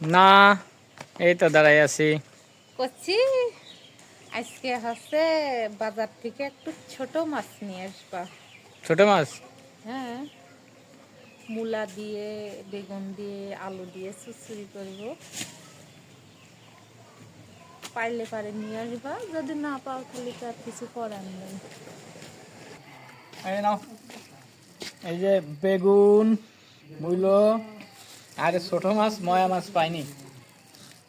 না এই তো দাঁড়াই আছি। করছি আজকে হচ্ছে বাজার থেকে একটু ছোট মাছ নিয়ে আসবা। ছোট মাছ? হ্যাঁ মূলা দিয়ে বেগুন দিয়ে আলু দিয়ে চুচুরি করব। পাইলে পারে নিয়ে আসবা যদি না পাও তাহলে তো আর কিছু করার নেই। এই নাও এই যে বেগুন মূল আর ছোট মাছ ময়া মাছ পাইনি।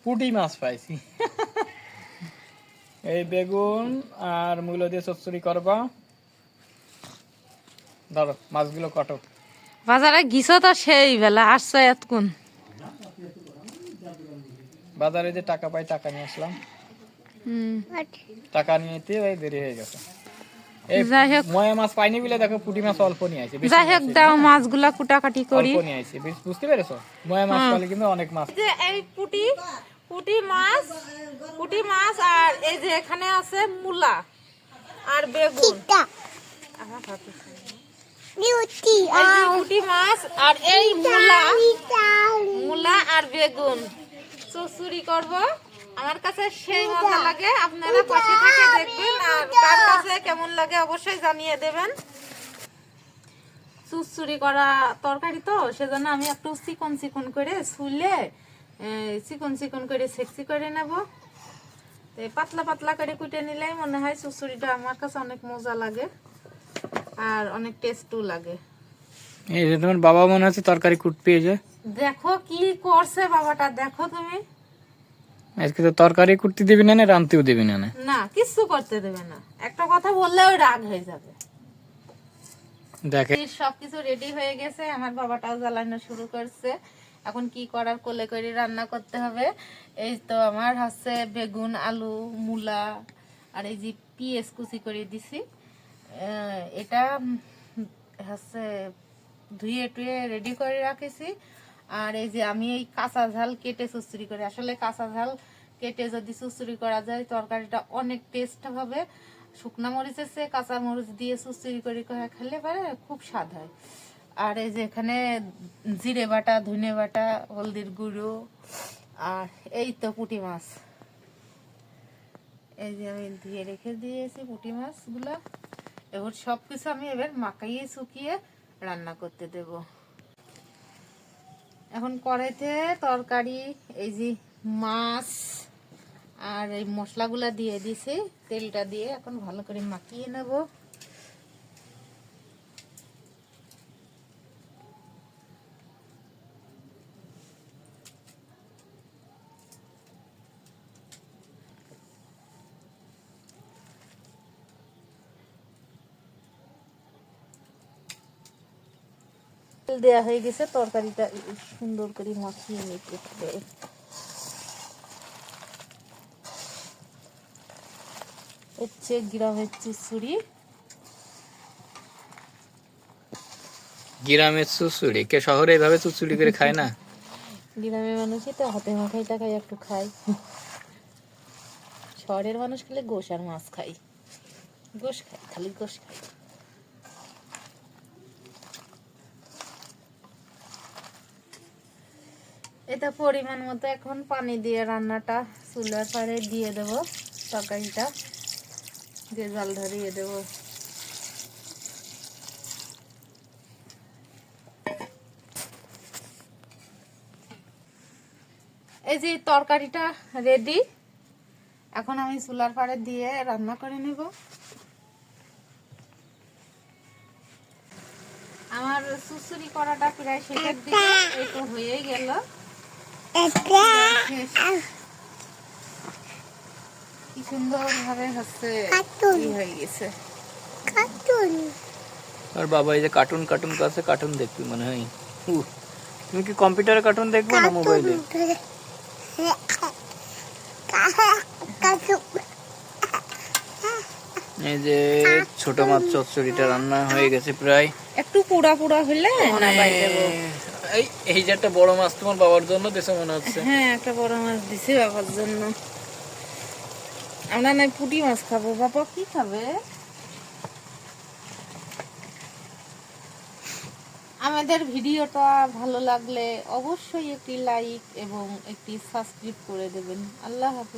পুটি মাছ পাইছি। এই বেগুন আর মূল দিয়ে চচ্চড়ি করবা। ধরো মাছগুলো কাটো। বাজারে গিয়েছো তো সেই বেলা আসছো এতক্ষণ। বাজারে যে টাকা পাই টাকা নিয়ে আসলাম। হুম। টাকা নিতে ওই দেরি হয়ে গেছে। যাই হোক। ময়া মাছ পাইনি বলে দেখো পুটি মাছ অল্প নিয়ে আসে যাই হোক দাও মাছগুলা কুটাকাটি করি। অল্প নিয়ে আসে বুঝতে পেরেছ? ময়া মাছ পাইলে কিন্তু অনেক মাছ। যে এই পুটি পুটি মাছ পুটি মাছ আর এই যে এখানে আছে মূলা আর বেগুন। পুটি মাছ আর এই মূলা। মূলা আর বেগুন। চুচুরি করব। আমার কাছে সেই মজা লাগে আপনারা পাশে থেকে দেখবেন আর কার কাছে কেমন লাগে অবশ্যই জানিয়ে দেবেন। চুচুরি করা তরকারি তো সেজন্য আমি একটু চিকন চিকন করে শুলে চিকন চিকন করে সেক্সি করে নেব। তো পাতলা পাতলা করে কুটে নিলেই মনে হয় চুচুরিটা আমার কাছে অনেক মজা লাগে আর অনেক টেস্টও লাগে। এই যে তোমার বাবা মনে হচ্ছে তরকারি কুট পেয়েছে দেখো কি করছে বাবাটা দেখো তুমি। আজকে তো তরকারি কুটতে দিবি না রানতেও দিবি না না। কিচ্ছু করতে দেবে না। একটা কথা বললে ওই রাগ হয়ে যাবে। দেখে। সবকিছু রেডি হয়ে গেছে আমার বাবাটাও জ্বালানো শুরু করছে। এখন কি করার কোলে করে রান্না করতে হবে। এই তো আমার হচ্ছে বেগুন আলু মূলা আর এই যে পিএস কুচি করে দিছি। এটা হচ্ছে ধুয়ে টুয়ে রেডি করে রাখেছি। আর এই যে আমি এই কাঁচা ঝাল কেটে চুচুরি করি। আসলে কাঁচা ঝাল কেটে যদি চুচুরি করা যায়, তরকারিটা অনেক টেস্ট হবে। শুকনা মরিচের চেয়ে কাঁচা মরিচ দিয়ে করে করে খেলে পারে, খুব স্বাদ হয়। আর এই যে এখানে জিরে বাটা, ধনে বাটা, হলদির গুঁড়ো, আর এই তো পুঁটি মাছ। এই যে আমি ধুয়ে রেখে দিয়েছি পুঁটি মাছগুলো। এবার সব কিছু আমি এবার মাখাইয়ে শুকিয়ে রান্না করতে দেব। এখন কড়াইতে তরকারি, এই যে মাছ আর এই মশলাগুলা দিয়ে দিছি, তেলটা দিয়ে এখন ভালো করে মাখিয়ে নেব। তেল দেওয়া হয়ে গেছে তরকারিটা সুন্দর করে মাখিয়ে নিতে হবে হচ্ছে গ্রামের চুচুড়ি। গ্রামের চুচুড়ি? কে শহরে এইভাবে চুচুড়ি করে খায় না? গ্রামের মানুষই তো হাতে মাখাই টাকাই একটু খায়। শহরের মানুষ খালি গোশ আর মাছ খাই গোশ খাই খালি গোশ খাই এটা পরিমাণ মতো এখন পানি দিয়ে রান্নাটা চুলার পাড়ে দিয়ে দেব, তরকারিটা। দিয়ে জাল ধরিয়ে দেবো। এই যে তরকারিটা রেডি এখন আমি চুলার পাড়ে দিয়ে রান্না করে নেব। আমার সুসুরি করাটা প্রায় শেষের দিকে তো হয়েই গেল। কি সুন্দর ভাবে হচ্ছে হয়ে গেছে। আর বাবা এই যে কার্টুন কার্টুন কাছে কার্টুন দেখবি মনে হয়। তুমি কি কম্পিউটারে কার্টুন দেখবে না মোবাইলে? এই যে ছোট মাছ চচ্চড়িটা রান্না হয়ে গেছে প্রায়। একটু পুড়া পুড়া হলে দেবো। এই এই যে একটা বড় মাছ তোমার বাবার জন্য মনে হচ্ছে। হ্যাঁ একটা বড় মাছ বাবার জন্য। আমরা নাই পুঁটি মাছ খাব। বাবা কি খাবে? আমাদের ভিডিওটা ভালো লাগলে অবশ্যই একটি লাইক এবং একটি সাবস্ক্রাইব করে দেবেন। আল্লাহ হাফিজ।